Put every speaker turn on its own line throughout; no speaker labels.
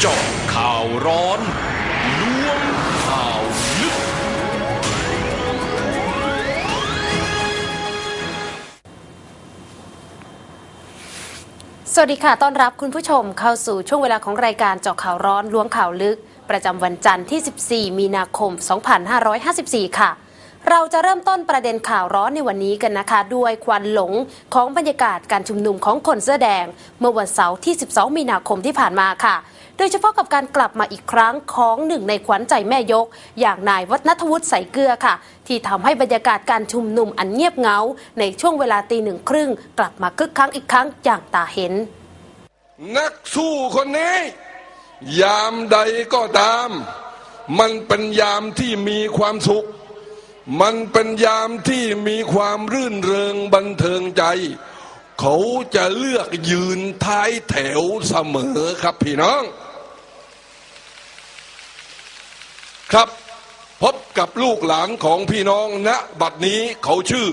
เจาะข่าวร้อนล้วงข่าวลึก
สวัสดีค่ะ ต้อนรับคุณผู้ชมเข้าสู่ช่วงเวลาของรายการเจาะข่าวร้อนล้วงข่าวลึก ประจำวันจันทร์ที่ 14 มีนาคม 2554 ค่ะเราจะเริ่มต้นประเด็นข่าวร้อนในวันนี้กันนะคะ ด้วยควันหลงของบรรยากาศการชุมนุมของคนเสื้อแดง เมื่อวันเสาร์ที่ 12 มีนาคมที่ผ่านมาค่ะ โดยเฉพาะกับการกลับมาอีกครั้งของหนึ่งในขวัญใจแม่ยก อย่างนายวัฒนทวุฒิใสเกลือค่ะ ที่ทำให้บรรยากาศการชุมนุมอันเงียบเงา ในช่วงเวลาตีหนึ่งครึ่งกลับมาคึกคักอีกครั้งอย่างตาเห็น
นักสู้คนนี้ ยามใดก็ตาม มันเป็นยามที่มีความสุข มันเป็นยามที่มีความรื่นเริงบันเทิงใจเขาจะเลือกยืนท้ายแถวเสมอครับพี่น้อง ครับ พบกับลูกหลานของพี่น้องณบัดนี้เขาชื่อ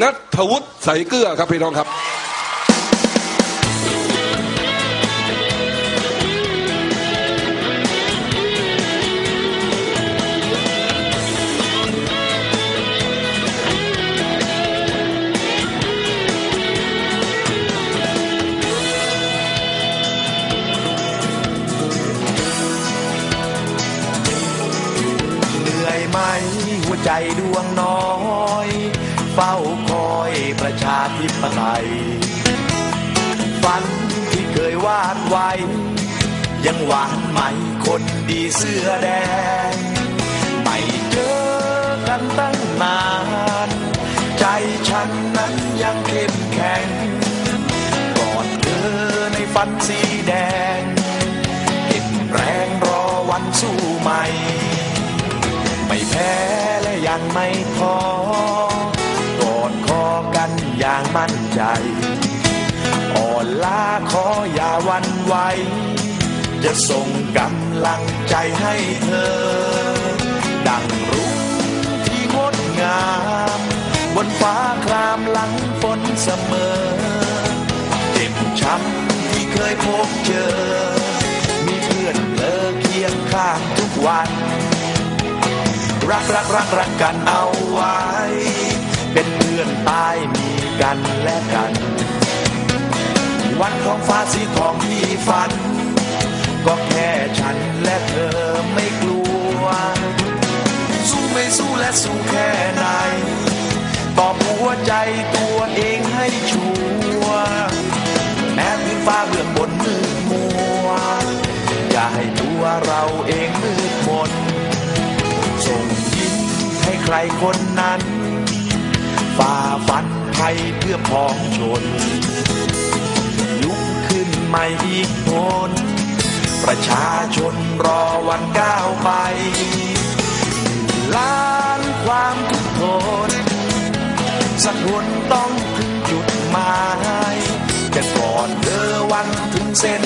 นัทวุฒิใสเกลือครับพี่น้องครับ
นื่อยไหมหัวใจดวงน้อย เฝ้าคอยประชาธิปไตยฝันที่เคยวาดไว้ ยังหวานไหมคนดีเสื้อแดง ไม่เจอกันตั้งนาน ใจฉันนั้นยังเข้มแข็งกอดเธอในฝันสีแดง เก็บแรงรอวันสู้ใหม่ แพ้และยังไม่ท้อกอดคอกันอย่างมั่นใจ อ่อนล้าขออย่าวันไหว จะส่งกำลังใจให้เธอ ดังรุ่งที่งดงาม บนฟ้าครามหลังฝนเสมอ เจ็บช้ำที่เคยพบเจอ มีเพื่อนเธอเคียงข้างทุกวัน รักรักรักรักกันเอาไว้ เป็นเพื่อนตายมีกันและกัน วันของฟ้าสีทองที่ฝัน ก็แค่ฉันและเธอไม่กลัว สู้ไม่สู้และสู้แค่ไหนตอบหัวใจตัวเองให้ชัวร์แม้พื้นฟ้าเบื้องบนมืด ใครคนนั้น ฝ่าฟันภัยเพื่อพ้องชน ลุกขึ้นใหม่อีกคนประชาชนรอวันก้าวไปล้านความทุกข์ทนสักวันต้องถึงจุดหมายจะก่อดเธอวันถึงเส้น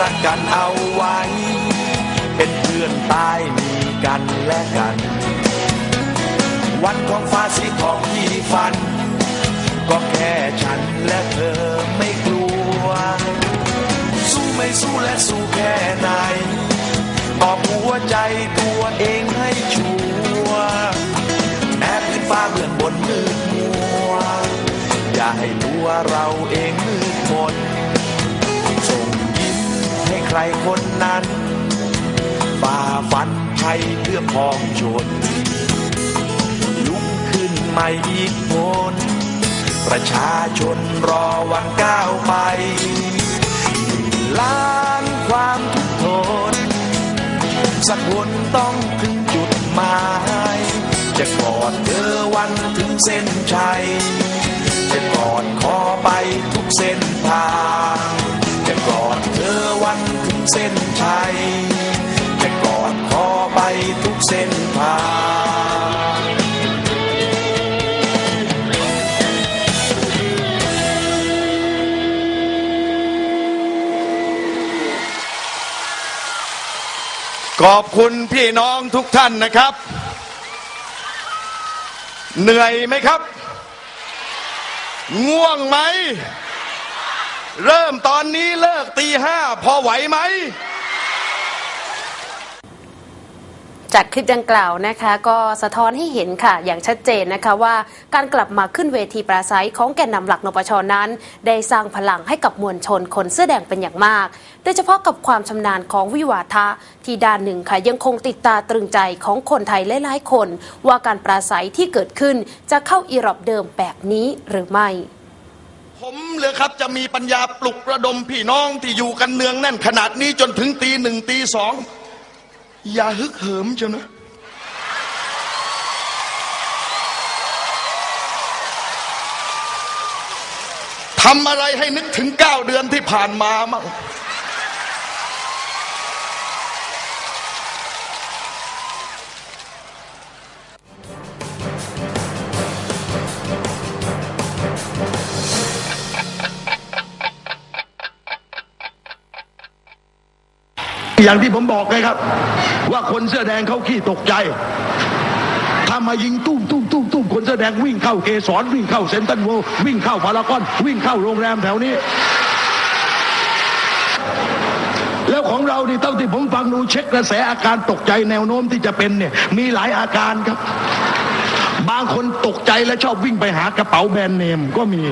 รักกันเอาไว้ เป็นเพื่อนตายมีกันและกัน วันของฟ้าสีทองที่ฝัน ก็แค่ฉันและเธอไม่กลัว สู้ไม่สู้และสู้แค่ไหนตอบหัวใจตัวเองให้ชัวร์แม้พื้นฟ้าเบื้องบนมืดมัว อย่าให้ตัวเราเองมืดมน ใครคนนั้นฝ่าฟันภัยเพื่อพ้องชน ลุกขึ้นใหม่อีกคนประชาชนรอวันก้าวไปล้านความทุกข์ทนสักวันต้องถึงจุดหมาย จะกอดเธอวันถึงเส้นชัย จะกอดคอไปทุกเส้นทาง จะกอดเธ วันถึงเส้นชัยจะกอดคอไปทุกเส้นทางขอบคุณพี่น้องทุกท่านนะครับ เหนื่อยไหมครับ ง่วงไหม เริ่มตอนนี้เลิกตีห้าพอไหวไหม
จากคลิปดังกล่าวนะคะ ก็สะท้อนให้เห็นค่ะ อย่างชัดเจนนะคะว่าการกลับมาขึ้นเวทีปราศัยของแกนนำหลักนปชนั้น ได้สร้างพลังให้กับมวลชนคนเสื้อแดงเป็นอย่างมาก โดยเฉพาะกับความชำนาญของวิวาทะ ที่ด้านหนึ่งค่ะยังคงติดตาตรึงใจของคนไทยหลายๆคน ว่าการปราศัยที่เกิดขึ้นจะเข้าอีรอบเดิมแบบนี้หรือไม่
ผมเลยครับจะมีปัญญาปลุกระดมพี่น้องที่อยู่กันเนืองแน่นขนาดนี้จนถึงตีหนึ่งตีสองอย่าฮึกเหิมเจ้านะ ทำอะไรให้นึกถึงเก้าเดือนที่ผ่านมามั่ง
อย่างที่ผมบอกไงครับ ว่าคนเสื้อแดงเขาขี้ตกใจถ้ามายิงตุ้มตุ้มตุ้มตุ้มคนเสื้อแดงวิ่งเข้าเกสรวิ่งเข้าเซนตันเววิ่งเข้าพารากอนวิ่งเข้าโรงแรมแถวนี้ แล้วของเรานี่เท่าที่ผมฟังดูเช็คกระแสอาการตกใจแนวโน้มที่จะเป็นเนี่ยมีหลายอาการครับ บางคนตกใจและชอบวิ่งไปหากระเป๋าแบรนด์เนมก็มี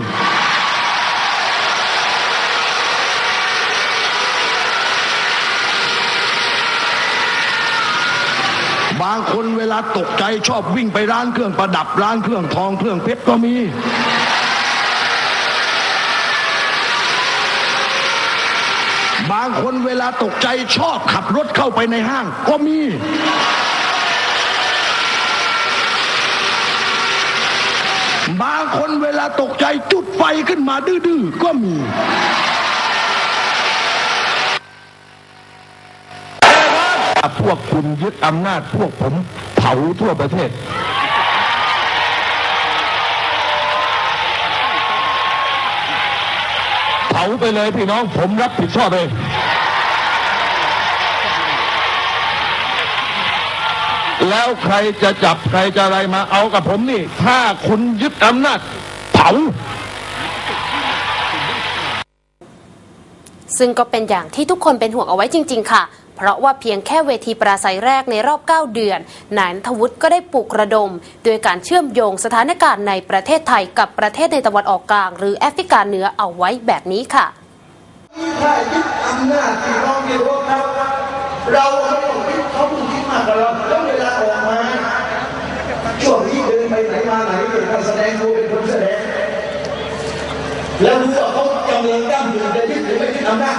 บางคนเวลาตกใจชอบวิ่งไปร้านเครื่องประดับร้านเครื่องทองเครื่องเพชรก็มี บางคนเวลาตกใจชอบขับรถเข้าไปในห้างก็มี บางคนเวลาตกใจจุดไฟขึ้นมาดื้อๆก็มี ถ้าพวกคุณยึดอำนาจพวกผมเผาทั่วประเทศ เผาไปเลยพี่น้องผมรับผิดชอบเองแล้วใครจะจับใครจะอะไรมาเอากับผมนี่ ถ้าคุณยึดอำนาจเผา
ซึ่งก็เป็นอย่างที่ทุกคนเป็นห่วงเอาไว้จริง ๆ ค่ะ เพราะว่าเพียงแค่เวทีปราศัยแรกในรอบ 9 เดือน นายนทวุฒิก็ได้ปลุกระดม โดยการเชื่อมโยงสถานการณ์ในประเทศไทยกับประเทศในตะวันออกกลาง หรือแอฟริกาเหนือเอาไว้แบบนี้ค่ะ
ถ้ายึดอำนาจพี่น้องที่รบครับเราเขาต้องคิดเขาต้งคิดมากกว่าเราแล้วเวลาออกมาช่วงนี้เดินไปไหนมาไหนเป็นการแสดงตัวเป็นคนแสดงแล้วรู้ว่าเขากำลังด้ำอยู่จะยึดหรือไม่ยึดอำนาจ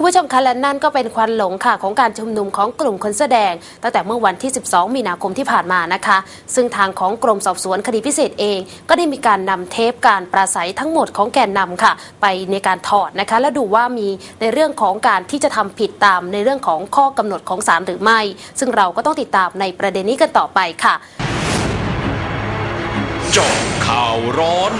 คุณผู้ชมคะและนั่นก็เป็นควันหลงค่ะของการชุมนุมของกลุ่มคนเสื้อแดง ตั้งแต่เมื่อวันที่ 12 มีนาคมที่ผ่านมานะคะ ซึ่งทางของกรมสอบสวนคดีพิเศษเอง ก็ได้มีการนำเทปการปราศัยทั้งหมดของแกนนำค่ะ ไปในการถอดนะคะ และดูว่ามีในเรื่องของการที่จะทำผิดตามในเรื่องของข้อกำหนดของศาลหรือไม่ ซึ่งเราก็ต้องติดตามในประเด็นนี้กันต่อไปค่ะ
จาะข่าวร้อน